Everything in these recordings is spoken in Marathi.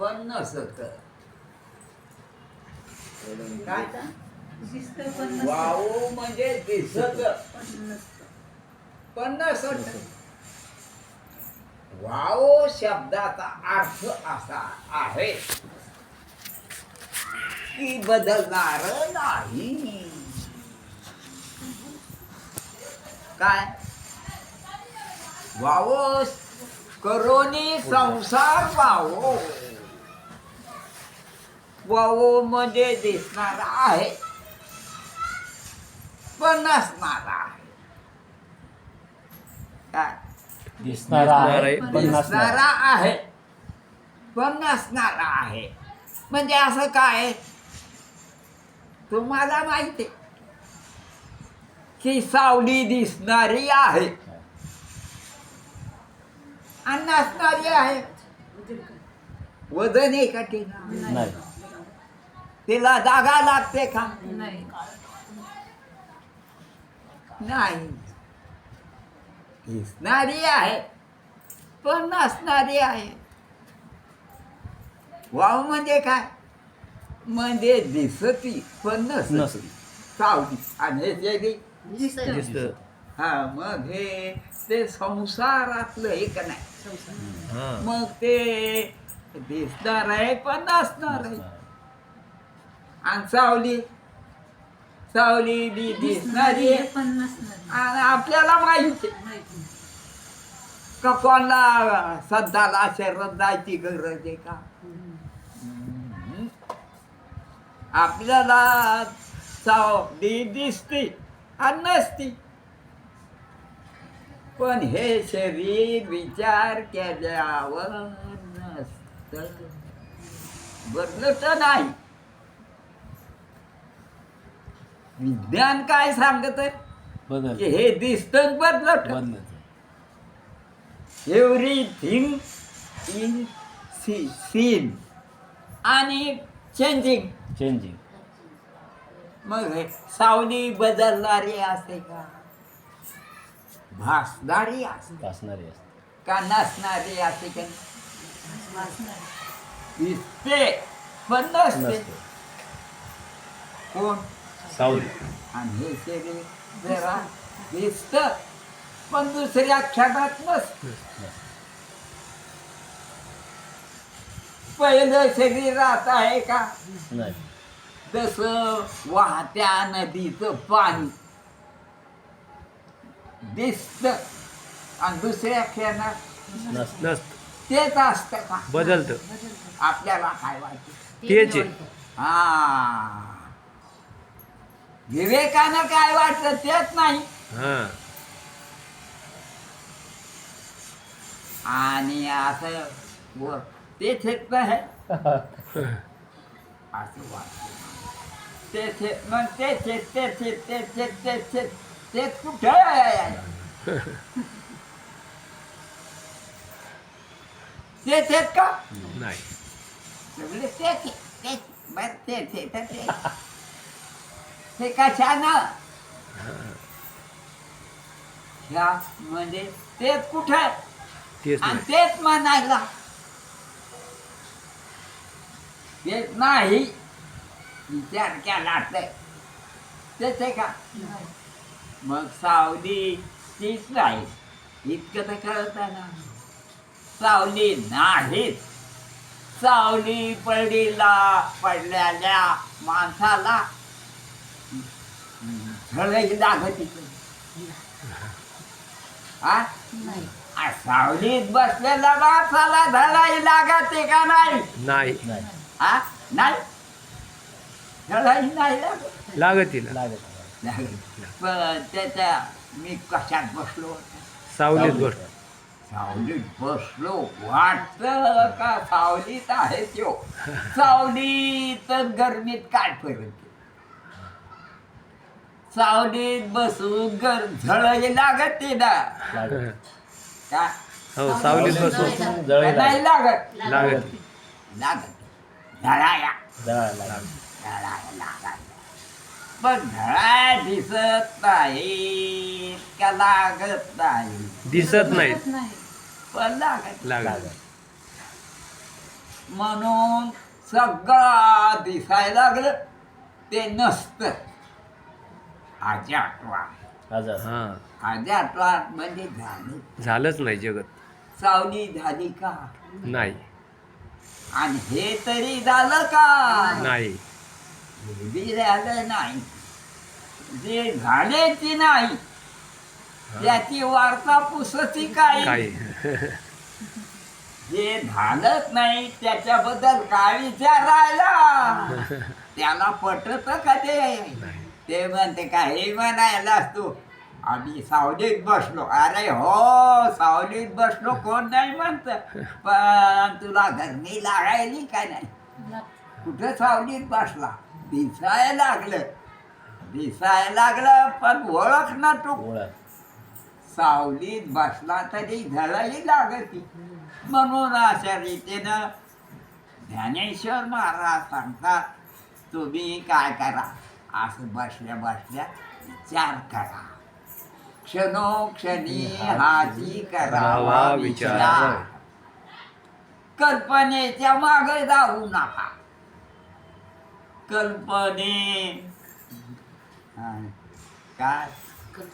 पण नसत. काय? दिसतं पण नसतं. वाव म्हणजे दिसत. पण नसत. वाव शब्दाचा अर्थ असा आहे की बदलणार नाही. काय? वावो करोनी संसार वावो. वावो म्हणजे दिसणार आहे. पण नसणार आहे. काय दिसणारा आहे पण नसणार. आहे. पण नसणारा आहे. म्हणजे असं काय तुम्हाला माहिती आहे की सावली दिसणारी आहे. आणि नसणारी आहे. वजन आहे का नाही. तिला जागा लागते का? नाही. नाही. दिसणारी आहे. पण नसणारी आहे. वाव म्हणजे काय? म्हणजे दिसती पण नसती. नसती. सावली. आणि हे दिसतं. हा मग हे ते संसारातलं एक नाही? हा. मग ते दिसणार आहे पण नसणार आहे. आणि सावली सावली बी दिसणारी पण नसणार. आणि आपल्याला माहिती माहिती. का कोणाला सध्याला श्रद्धाची गरज आहे का? हम्म. आपल्याला सावली दिसते आणि नसती. पण हे शरीर विचार केल्यावर नसत. बदलत नाही. विज्ञान काय सांगत आहे की हे दिसतं बदलत बदलत एव्हरीथिंग इन सी सीन आणि चेंजिंग चेंजिंग मग हे सावली बदलणारी असते का? भासणारी असते. असणारी असते. का नसणारी असते का. दिसते पण नसते. कोण? सावली. आणि हे शरीर जरा दिसत पण दुसऱ्या क्षणात नसतं पहिलं शरीरात आहे का? नाही. जसं वाहत्या नदीचं पाणी दिसत. आणि दुसऱ्या क्षणात नस नसतं. तेच असतं का? बदलतं. आपल्याला काय वाटतं? तेच आहे. हा. विवेकानं काय वाटतं तेच नाही. हां. आणि असं वर तेच येत आहे असं वाटतं तेच येत मग तेच येत तेच येत तेच येत तेच येत तेच कुठं? आहे? तेच येत का? नाही. सगळे बरं तेच आहे तर ते ते कशानं ह्या म्हणजे तेच कुठं? तेच आणि नाही तेच म्हणायला. तेच नाही. विचार केला तर. तेच आहे का. मग सावली तीच नाही. इतकं तर कळत ना सावली नाहीच सावली पडीला पडलेल्या माणसाला हा? नाही. सावलीत लागते का नाही? नाही. नाही हा? नाही? धडाई नाही लागत. लागत तिला. लागत. लागत. पण त्याच्या मी कशात बसलो? होतो? सावलीत. सावलीत. बसलो. वाटत का सावलीत आहे त्यो? सावलीत गरमीत काय फरक? सावलीत बसून गर झळही लागते ना. लागत का? हो सावलीत बसून जळायला नाही लागत. लागत. लागत. झळाया. जळायला लागत. झळाया लागत. पण झळा दिसत नाही का लागत नाही? दिसत नाहीत नाही. पण लागत लागत. लागत. म्हणून सगळं दिसायला लागलं. ते नसतं. आजार. हा. आजाटवा म्हणजे झालं. झालंच नाही जगत. सावली झाली का? नाही. आणि हे तरी झालं का? नाही. हे बी झालं नाही. जे झाले ती नाही. त्याची वार्ता पुसती काही. काय जे झालंच नाही त्याच्याबद्दल काय विचारायला त्याला पटत का ते? ते म्हणते काही म्हणायलास तू? आम्ही सावलीत बसलो. अरे हो सावलीत बसलो कोण नाही म्हणत. पण तुला गरमी लागायली काय नाही? कुठं सावलीत बसला? दिसायला लागलं. दिसायला लागलं पण ओळख ना तू ओळख. सावलीत बसला तरी झळाही लागती. म्हणून अशा रीतीनं ज्ञानेश्वर महाराज सांगतात तुम्ही काय करा? असं बसल्या बसल्या विचार करा. क्षणोक्षणी हाची करावा करावा विचार. कल्पनेच्या मागे जाऊ नका. कल्पने. काय?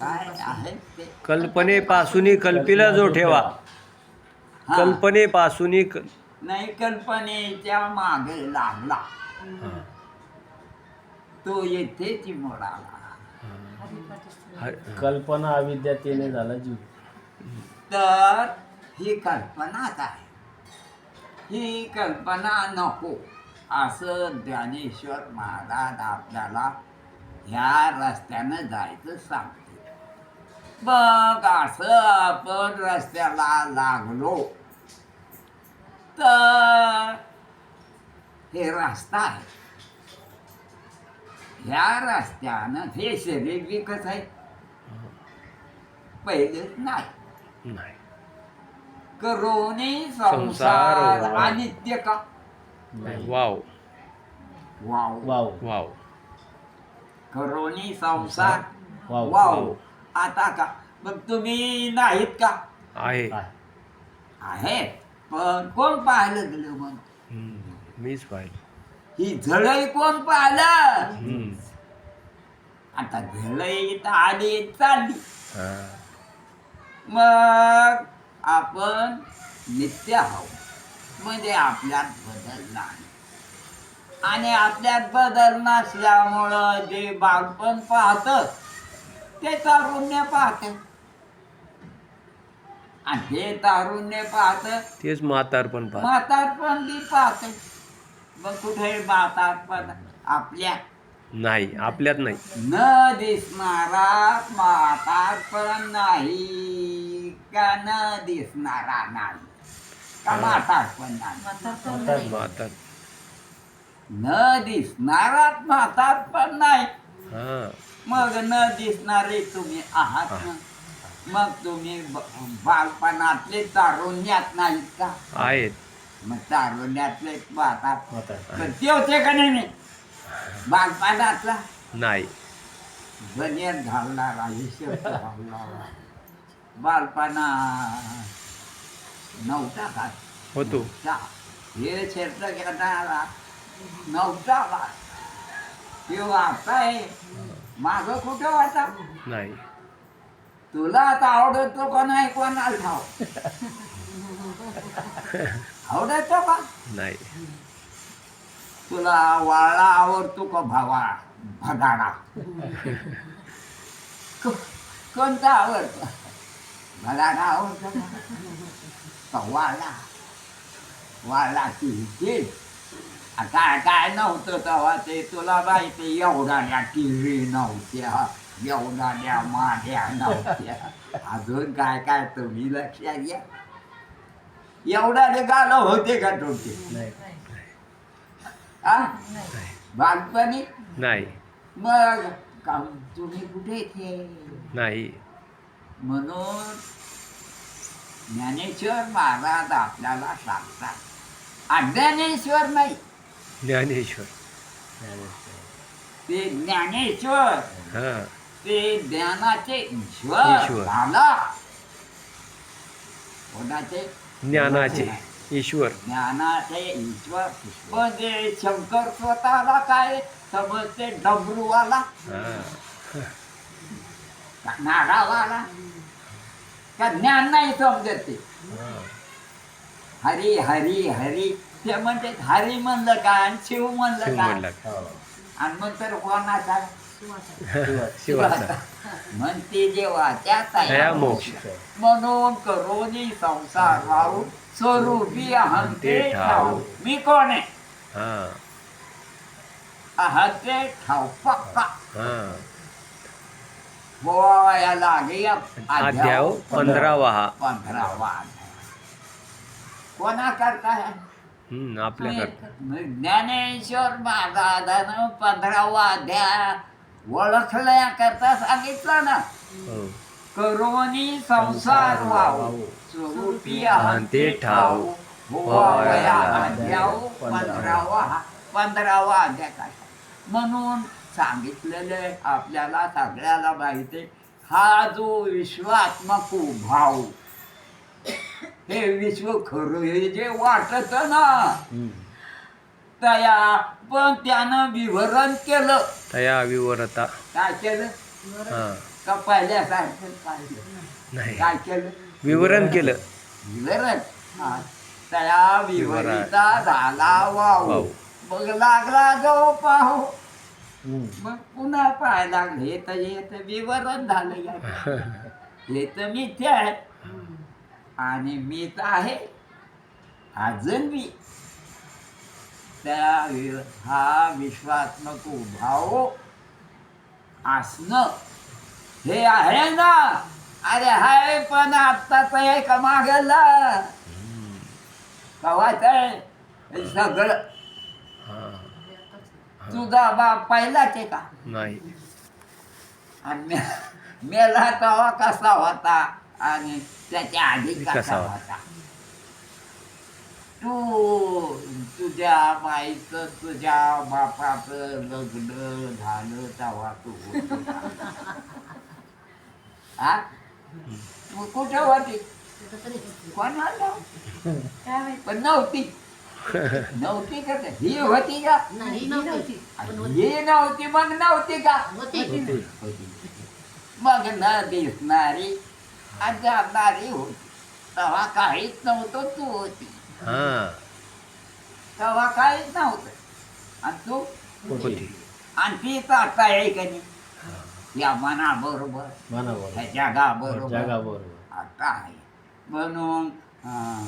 काय आहे ते? कल्पनेपासून कल्पीला जो ठेवा. हा. कल्पनेपासून नाही कल्पनेच्या मागे लागला. तो येथेच मोडाला कल्पना अविद्या तेने झाला जीव. तर ही कल्पनाच आहे ही कल्पना नको. असं ज्ञानेश्वर महाराज आपल्याला ह्या रस्त्यानं जायचं सांगते बघ असं आपण रस्त्याला लागलो तर हे रस्ता आहे. ह्या रस्त्यानं हे शरीर विकत आहे. पहिलेच नाही. नाही. करोने संसार. अनित्य का? वाव. वाव. वाव. वाव. करोनी संसार वाव. वाव. आता का? मग तुम्ही नाहीत का? आहे. आहेत पण कोण पाहिलं गेलं मग? मीच पाहिलं. ही झळई कोण पाहिलं. आता झळई तर आली चालली. मग आपण नित्य आहोत. म्हणजे आपल्यात बदल नाही. आणि आपल्यात बदल नसल्यामुळं जे बालपण पाहत ते तारुण्य पाहत. आणि हे तारुण्य पाहत तेच म्हातारपण पाहत. म्हातारपण बी पाहत. मग कुठे म्हातारपण आपल्या नाही आपल्यात नाही. न दिसणारा म्हातारपण नाही. का न दिसणारा नाही. का नाही. न दिसणारा म्हातारपण नाही. हा. मग न दिसणारे तुम्ही आहात. ना मग तुम्ही ब- बालपणातले तारुण्यात नाहीत का? आहेत. मग तारुण्यातले म्हातार म्हणतात पण ते होते का नाही? मी बालपणातला नाही. बनियन घालणारा हिशोब घालणारा. बालपणा नव्हता का? होतो. हे क्षेत्र घेणारा नव्हता का? किंवा आता आहे माग कुठं वाटा नाही. तुला आता आवडतो का नाही कोणाला ठाव आवडतो का? नाही. तुला वाळा आवडतो का भावा? भदाडा को- कोणता आवडतो? भदाडा आवडतो का? का वाळा वाळाची हिची काय काय नव्हतं तेव्हा ते तुला माहिती एवढ्या टिव्ही नव्हत्या एवढ्या माढ्या नव्हत्या. अजून काय काय तुम्ही लक्षात घ्या. एवढ्याने गाणं होते का तुमचे? आ? बालपणी? नाही. मग का तुम्ही कुठे थे नाही. म्हणून ज्ञानेश्वर महाराज आपल्याला सांगतात. अज्ञानेश्वर नाही. ज्ञानेश्वर. ते ज्ञानेश्वर. हा. ते ज्ञानाचे ईश्वर ईश्वर. झाला. कोणाचे? ज्ञानाचे. ईश्वर. ज्ञानाचे ईश्वर. पण ते शंकर स्वतःला काय समजते? डमरूवाला. का नागावाला. का ज्ञान नाही समजत ते. हरी हरी हरी. ते म्हणते हरी म्हणलं का? आणि शिव म्हणलं का. आणि मग तर कोणाचा? शिवाचा. म्हणते जेव्हा त्याचा तया मोक्ष. म्हणून करोनी संसार राहू स्वरूपी अहंते ठाऊ. मी कोण आहे? हा. अहंते ठाऊ पक्का. हा. लागे अध्याव पंधरावा हा पंधरावा. कोणा करता है हम्म, आपल्याकडं ज्ञानेश्वर महाराजानं पंधरावा अध्याय ओळखल्या करता सांगितलं ना. हो. करोनी संसार व्हावं स्वरूपी पंधरावा म्हणून सांगितलेलं आपल्याला सगळ्याला माहिती आहे, हा जो विश्वात्मक भाव हे विश्व खरं हे जे वाटत ना. तया पण त्यानं विवरण केलं. तया विवरता. काय केलं? हा. का पहिल्यासारखं? नाही. काय केलं? विवरण केलं. विवरण? हा. तया विवरिता झाला वाव. वाव. मग लागला जो पाहू. मग पुन्हा पाहायला लागले हे तर हे तर विवरण झालं या हे तर मिथ्या. आहे आणि मीच आहे. अजून मी. त्या हा विश्वात्मक भाव असणं हे आहे ना? अरे हाय पण आत्ताच आहे का मागला. कवाच आहे हे सगळं हा. तुझा बाप पहिलाच आहे का? नाही. आणि मेला तेव्हा कसा होता? आणि त्याच्या आधी कसा? होता? तू तुझ्या बाईचं तुझ्या बापाचं लग्न झालं तेव्हा तू होती का? हा? तू कुठं होती कोणाला? पण नव्हती नव्हती का? ही होती का ही नव्हती ही नव्हती मग नव्हती का होती. मग न दिसणारी आणि जाणणारी होती तेव्हा काहीच नव्हतं तू होती हा तेव्हा काहीच नव्हतं. आणि तू? होती आणि तीच आता आहे का नाही? या मनाबरोबर. म्हणा बरोबर. ह्या जगाबरोबर जगाबरोबर. आता आहे. म्हणून अं,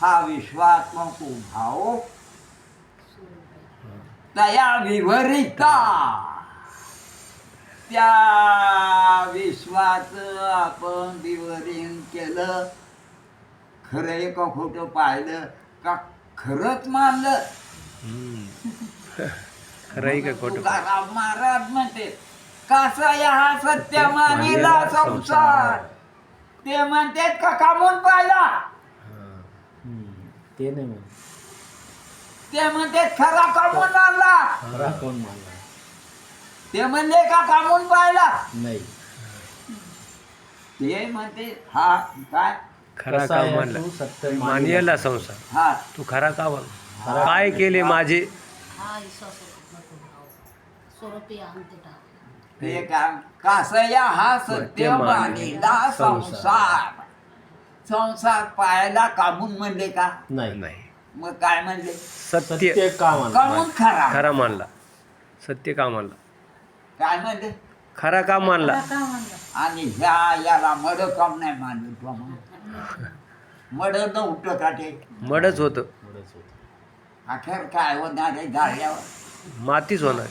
हा विश्वात्मक भाव तया विवरिता. त्या विश्वाच आपण विवरण केलं. खरं का खोटं पाहिलं? का खरंच मानलं. हम्म. खरं आहे का खोटं? तुकाराम महाराज म्हणते कसा या हा सत्य मानिला संसार? ते म्हणतात का कामून पाहिला? हा. ते नाही ते म्हणते खरा कामून आणला खरा कोण मानला? ते म्हणले का कामून पाहिला? नाही. ते म्हणते हा काय खरा का मानला. सत्य मानियाला संसार. हा. तू खरा का काय केले माझे? हा कसया? हा सत्य मानिला संसार. संसार पाहायला कामून म्हणले का? नाही. नाही. मग काय म्हणले? सत्य. कामून खरा. खरा मानला. सत्य का मानला. काय म्हणले? खरा का मानला. म्हणलं आणि ह्या याला मड काम नाही मानलं मड नव्हतं का ते मडच होतं. अखेर काय होणार आहे झाल्यावर? मातीच होणार.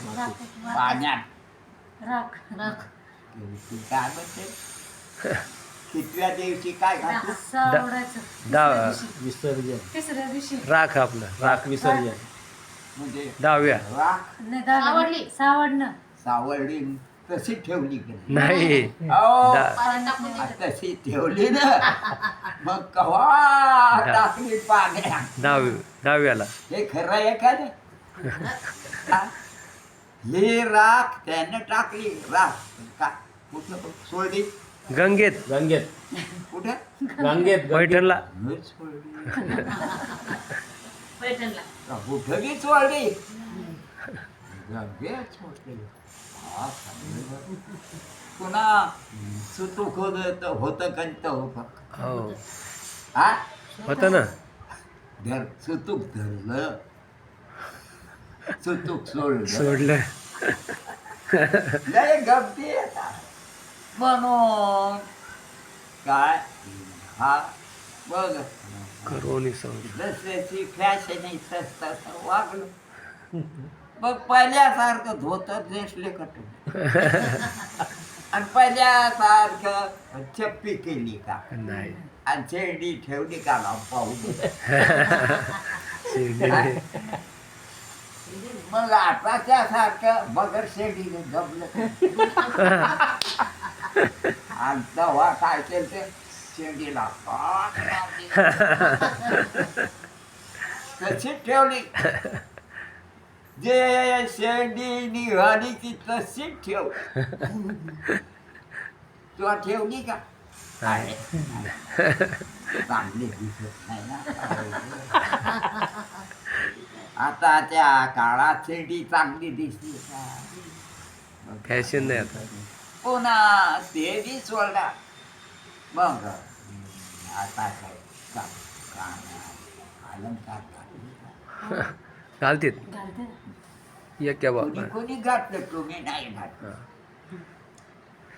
पाण्यात. राख राख. काय म्हणते? कितव्या दिवशी काय घातलं? दहा विसर्जन. तिसऱ्या दिवशी. राख आपलं. राख राख विसर्जन. म्हणजे दहाव्या. राख? नाही सावडली. सावडणं. सावळली तशी ठेवली की नाही? नाही. अहो, दा- तशी ठेवली ना मग कवा टाकली पाण्यात दहावी दहाव्याला हे खरं आहे का नाही? हा? ही राख त्याने टाकली. राख. का? कुठं? सोडली? गंगेत. गंगेत. कुठं? गंगेत. पैठणला. सोडली. पैठणला. कुठं बी चोरली गंगेत सोडली. पुन्हा सुतूक होत होतं कंत होतं? हो. हा? होतं ना. धर सुतूक धरलं. सुतूक सोडलं. सोडलं. लय गमती म्हणून काय? हा बघ. करोनी संसार जसल्याची फॅशन वागलं. मग पहिल्यासारखं धोतर नेसले कटून. आणि पहिल्यासारखं चप्पी केली का? नाही. आणि शेरडी ठेवली का ना पाहू शिर्डी. मग आताच्या सारखं बगर शेडीने जमलं. आणि तेव्हा काय केलं ते शेडीला. तशी ठेवली? जे शेंडी निघाली ती तशीच ठेव. तुला ठेवली का? आहे. चांगली दिसत नाही ना. आता त्या काळात शेंडी चांगली दिसली. का फॅशन नाही आता. पुन्हा ते बी सोडला मग आता काय? का- अलंकार का? घालतेत. एक क्या कोणी कोणी घातलं तुम्ही नाही घातलं.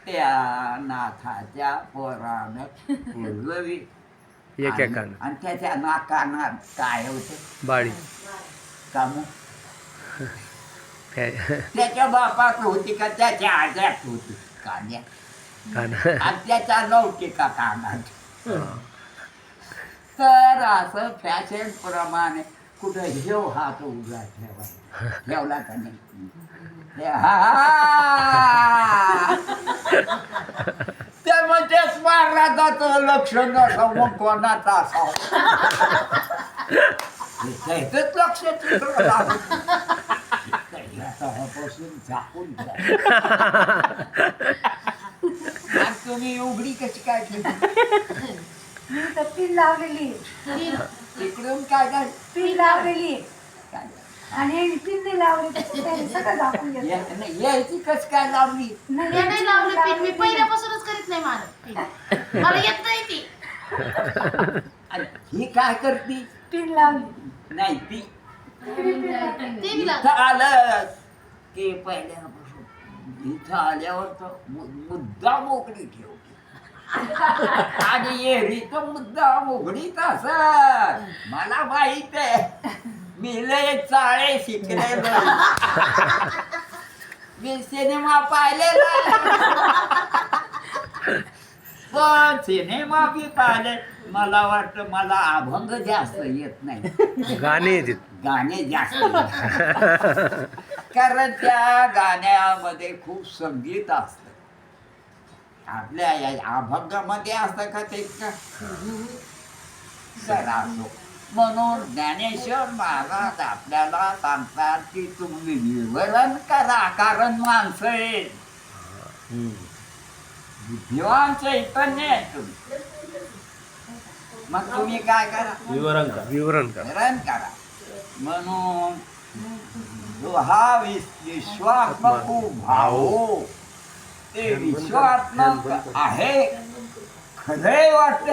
त्या नाथाच्या पोरानं एक आणि आणि त्याच्या नाकाना काय होते? बाळी. कामू. त्याच्या बापात होती का? त्याच्या आज्यात होती. कान्या कान आणि त्याच्या नव्हती का कानात तर असं फॅशन प्रमाणे कुठं हेव हात उभा ठेवायचा ठेवला का नाही हे. ते म्हणतेच मारला जातो लक्ष नसं मग कोणाचा असावं त्याचंच लक्ष. तेव्हापासून झाकून ठेवा. तुम्ही उघडी कशी काय केली मी तर पिन लावलेली. तीन. तिकडून काय काय? पिन लावलेली. आणि पिन नाही लावली तर त्याने सगळं दाखवून घेतलं. या- नाही, यायची कस काय लावली? नाही, हे नाही लावले पिन मी. पहिल्यापासूनच करीत नाही मला. मला येत नाही ती. आणि ही काय करती? पिन लावली. नाही ती ते बी इथं लागलं. आलं की पहिल्यापासून. इथं आल्यावर तर मु- मुद्दा मोकळी ठेवली आणि एरी तर मुद्दा मोकळीच असत. मला माहीत आहे. मी लय चाळे शिकले मी सिनेमा पाहिलेला पण सिनेमा बी पाहिले. मला वाटतं मला अभंग जास्त येत नाही. गाणे गाणे जास्त. कारण त्या गाण्यामध्ये खूप संगीत असतं. आपल्या या अभंगामध्ये असतं का ते असो. म्हणून ज्ञानेश्वर महाराज आपल्याला सांगतात की तुम्ही विवरण करा कारण माणसं हम्म. बुद्धिवान चैतन्य आहे तुम्ही. मग तुम्ही काय करा? विवरण का विवरण का विवरण करा. म्हणून जो हा विश्वात्मक भाऊ ते विश्वात्मक आहे. खरे वाटत.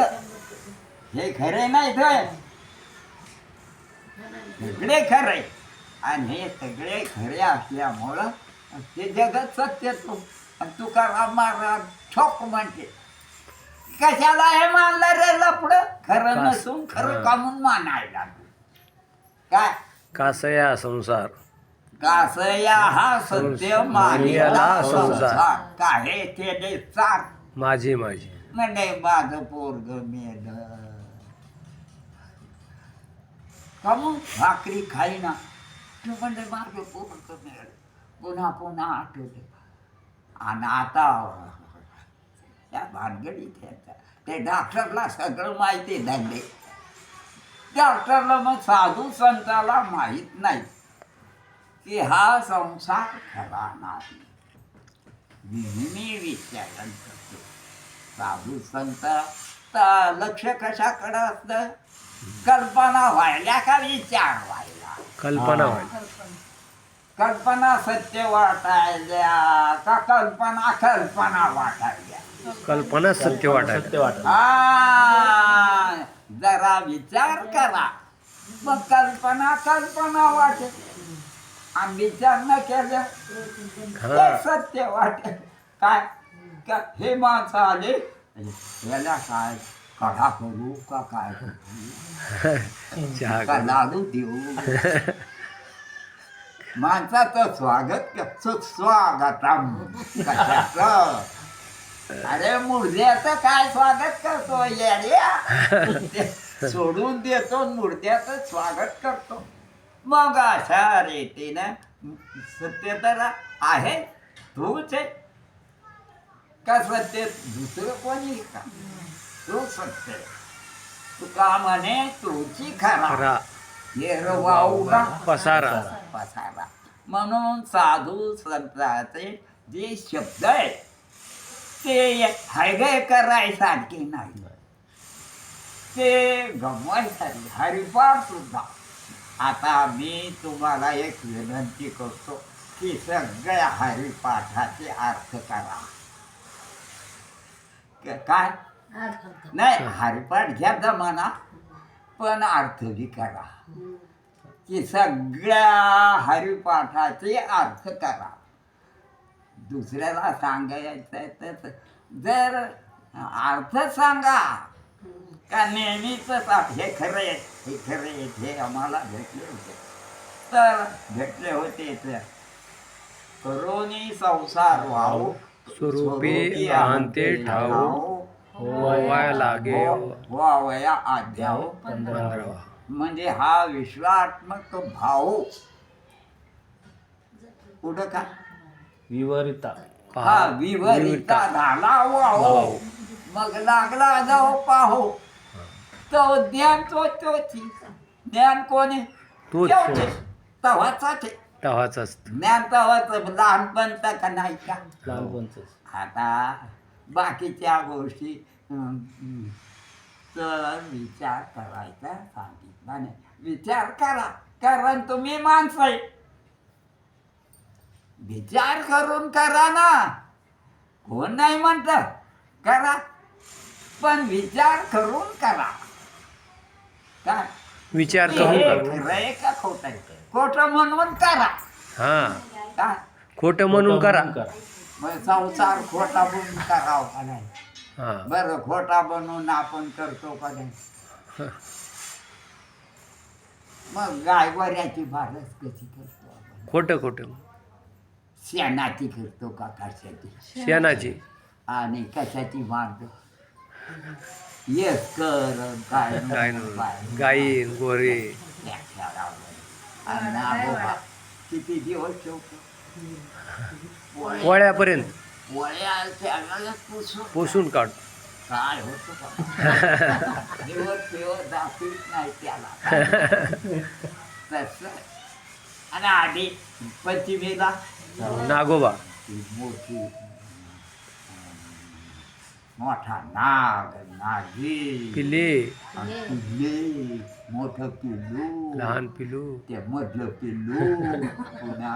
हे खरे नाही तर सगळे खरे आणि हे सगळे खरे असल्यामुळं ते जगत सत्य तू. आणि तुकाराम महाराज ठोक म्हणते. कशाला हे मानलं रे लपड खरं कास- नसून खरं. कामून मानायला काय? कासया संसार. कासया हा सत्य मानियाला संसार काय ते चार माझी माझी. म्हणे माझं पोरग मेल. भाकरी खाईना. तू म्हणजे माझं पोरग मेल. पुन्हा पुन्हा आठवते आणि आता त्या भानगडीत ते डॉक्टरला सगळं माहिती धंदे डॉक्टरला मग साधू संताला माहीत नाही. की हा संसार खरा नाही. नेहमी विचारण करतो. साधू संत तर लक्ष कशाकडं असतं? कल्पना व्हायला का विचार व्हायला? कल्पना हा. कल्पना सत्य वाटायल्या का कल्पना कल्पना वाटायल्या? कल्पना सत्य सत्य वाटायला. हा जरा विचार करा. मग कल्पना कल्पना वाटेल. आणि विचार न केल्या हा ते सत्य वाटेल. काय? का हे माणसं आले? याला काय? कढा करू का काय करू? का. लाडू देऊ. माणसाचं स्वागत क- सुस्वागतम. कशाचं? अरे मुर्द्याचं काय स्वागत करतो येड्या सोडून देतो मुर्द्याचं स्वागत करतो. मग अशा रीतीनं सत्य तर आहे तूच आहे का सत्य? दुसरं कोणी का? तू सत्य. तुका म्हणे तुझी खरा. पसारा. पसारा. म्हणून साधू संतांचे जे शब्द आहेत ते हायगे करायसारखे नाही. ते गमवायसाठी हरिपाठ सुद्धा. आता मी तुम्हाला एक विनंती करतो की सगळ्या हरिपाठाचे अर्थ करा. काय? नाही हरिपाठ घ्या जमाना पण अर्थ बी करा. की सगळ्या हरिपाठाचे अर्थ करा. दुसऱ्याला सांगायचं आहे तर जर अर्थ सांगा. का नेहमीच हे खरे हे खरे हे आम्हाला भेटले होते. तर? भेटले होते तर करोनी संसार वाहू स्वरूपी अंते ठाऊ होवाय लागे वावया आध्याव पंधरावा म्हणजे हा विश्वात्मक भाव. कुठं का? विवरिता. हा विवरिता झाला वाहो मग लागला जाओ पाहो. तो ज्ञान तो तोची ज्ञान कोणी तोच. तवाच असत. ज्ञान तवाच का नाही का? लहानपणच आता बाकीच्या गोष्टी तर विचार करायचा सांगितला नाही. विचार करा. कारण तुम्ही माणसं आहे. विचार करून करा ना. कोण नाही म्हणत? करा. पण विचार करून करा. विचार करून का खोट आहे खोटं म्हणून करा. हा. काय खोटं म्हणून करा. मग संसार खोटा बनून करावा का नाही? हा. बरं खोटा बनवून आपण करतो का नाही? मग गायवऱ्याची भारस कशी करतो आपण? खोटं खोटं शेणाची करतो का? कशाची? शेणाची. आणि कशाची मारतो येस कर काय गोरे. आणि आजोबा किती दिवस ठेवतो त्याला पुसून पोसून काढ. काय होतं का? दिवस दिवस दाखवीत नाही त्याला. तसं. आणि आधी पंचमीला नागोबा. ती मोठी मोठा नाग नागी. पिल्ले. पिल्ले मोठं पिल्लू. लहान पिलू ते मधलं पिल्लू. पुन्हा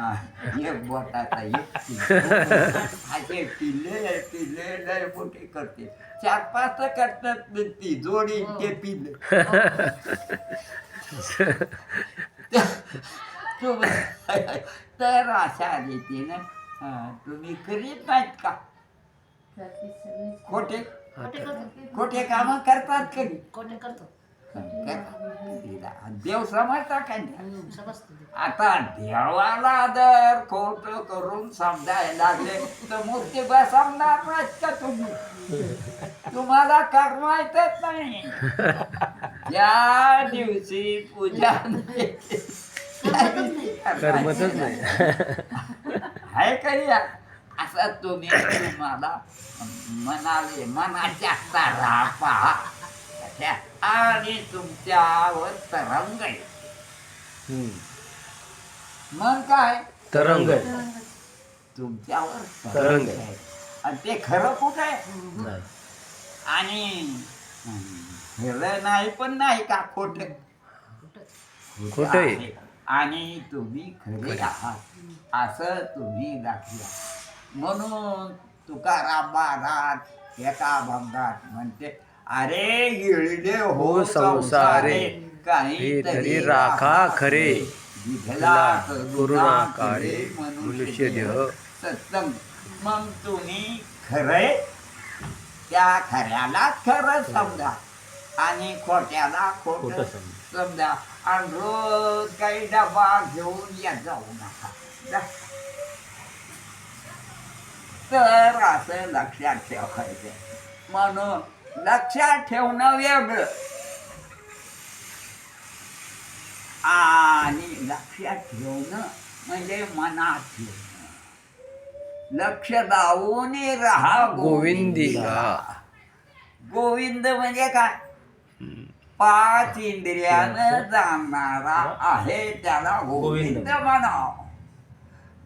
एक बोटाचा एक पिल्लू. असे पिल्ले पिल्ले लय मोठे करते. चार पाच तर करतात ती जोडी ते पिल्ले. तर अशा रीतीनं तुम्ही करीत नाहीत का? खोटे खोटे करतो? खोटे कामं करतात कधी? खोटे करतो? करा. देव समजता का ते. आता देवाला जर खोट करून समजायला लागले तर मूर्ती बसवणार नाहीत का तुम्ही? तुम्हाला करवायचंच नाही. ज्या दिवशी पूजा आहे काही असं तुम्ही तुम्हाला म्हणाले मनाच्या तारा पहा त्या आणि तुमच्यावर तरंग मग काय? तरंग तुमच्यावर तरंग आणि ते खरं कुठं आहे? आणि हं, खरं नाही पण नाही का खोट? खोटं आणि तुम्ही खरे. आहात. असं तुम्ही दाखवा. म्हणून तुकाराम महाराज एका भंगात म्हणते अरे गिळले हो हो संसारे, काहीतरी राखा खरे, काळे मनुष्य देह. सत्संग मग तुम्ही खरे त्या खऱ्याला खरं समजा आणि खोट्याला खोट समजा. आणि रोज काही डबा घेऊन या जाऊ नका. तर असं लक्षात ठेवायचं. म्हणून लक्षात ठेवणं वेगळं. आणि लक्षात ठेवणं म्हणजे मनात ठेवणं. लक्ष लावून राहा गोविंदिका. गोविंद म्हणजे काय? पाच इंद्रियानं जाणणारा आहे त्याला गोविंद. गोविंद. म्हणाव.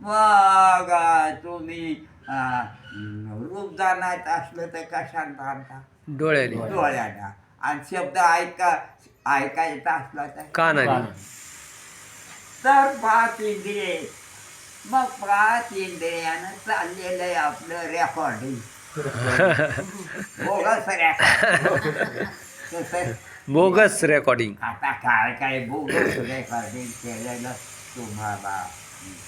मग तुम्ही अं, रूप जाणायच असलं तर कशात जाणता डोळ्याने. डोळ्याला आणि शब्द ऐका ऐकायचा असला तर? कानाने. तर पाच इंद्रिये. मग पाच इंद्रियानं चाललेलं आहे आपलं recording bogus recording bogus recording आता काय काय बोगस रेकॉर्डिंग केलेलं तुम्हाला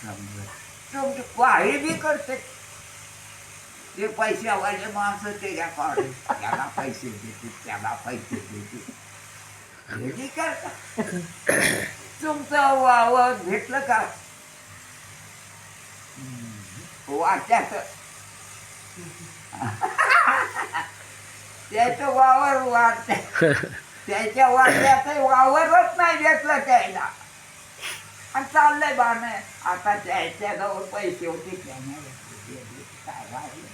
समजत तुमची काही बी करते. ते पैशावाले माणसं ते रेकॉर्डिंग त्याला पैसे देते त्याला पैसे देते. हे बी करता. तुमचं वावर भेटलं का? वाट्यात त्याचं वावर वाटत त्याच्या वाट्यात वावरच नाही भेटलं त्याला. आणि चाललंय बाण. आता त्याच्याजवळ पैसे होते त्याने काय राहिले?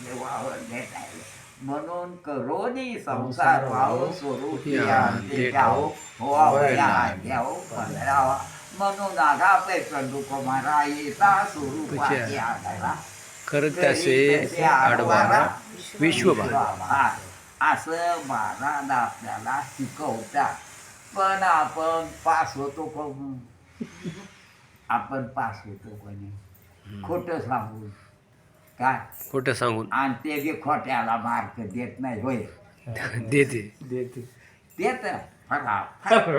हे वावर भेटायला. म्हणून करोनी संसार भाव स्वरूपी आणते जाओ व्हावया घ्याव पधरावा म्हणून आगापे दुःख मारा येता स्वरूपाची आढळा खरं त्याचे आडवारा विश्वभार. असं महाराज आपल्याला शिकवतात. पण आपण पास होतो कोण? आपण पास होतो कोणी? खोटं सांगून. काय? खोटं सांगून. आणि ते बी खोट्याला मार्क देत नाही होय. देते. देते. देत. फरा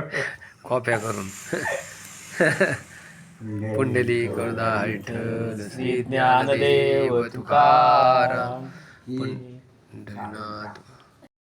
कॉप्या करून. पुंडली करदा विठ्ठल श्री ज्ञानदेव तुकाराम. पंढरीनाथ